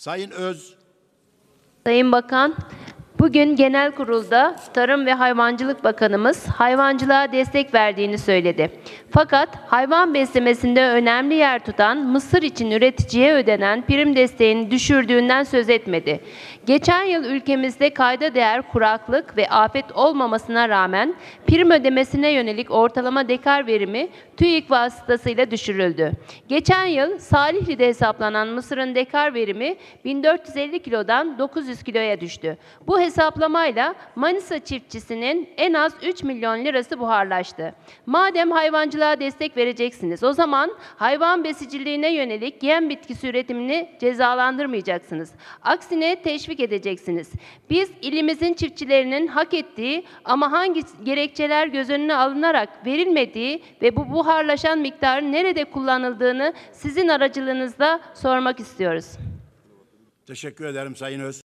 Sayın Öz, Sayın Bakan, bugün genel kurulda Tarım ve Hayvancılık Bakanımız hayvancılığa destek verdiğini söyledi. Fakat hayvan beslemesinde önemli yer tutan mısır için üreticiye ödenen prim desteğini düşürdüğünden söz etmedi. Geçen yıl ülkemizde kayda değer kuraklık ve afet olmamasına rağmen prim ödemesine yönelik ortalama dekar verimi TÜİK vasıtasıyla düşürüldü. Geçen yıl Salihli'de hesaplanan mısırın dekar verimi 1450 kilodan 900 kiloya düştü. Bu hesaplamayla Manisa çiftçisinin en az 3 milyon lirası buharlaştı. Madem hayvancılığa destek vereceksiniz, o zaman hayvan besiciliğine yönelik yem bitkisi üretimini cezalandırmayacaksınız. Aksine teşvik edeceksiniz. Biz ilimizin çiftçilerinin hak ettiği ama hangi gerekçeler göz önüne alınarak verilmediği ve bu buharlaşan miktarın nerede kullanıldığını sizin aracılığınızla sormak istiyoruz. teşekkür ederim Sayın Öz.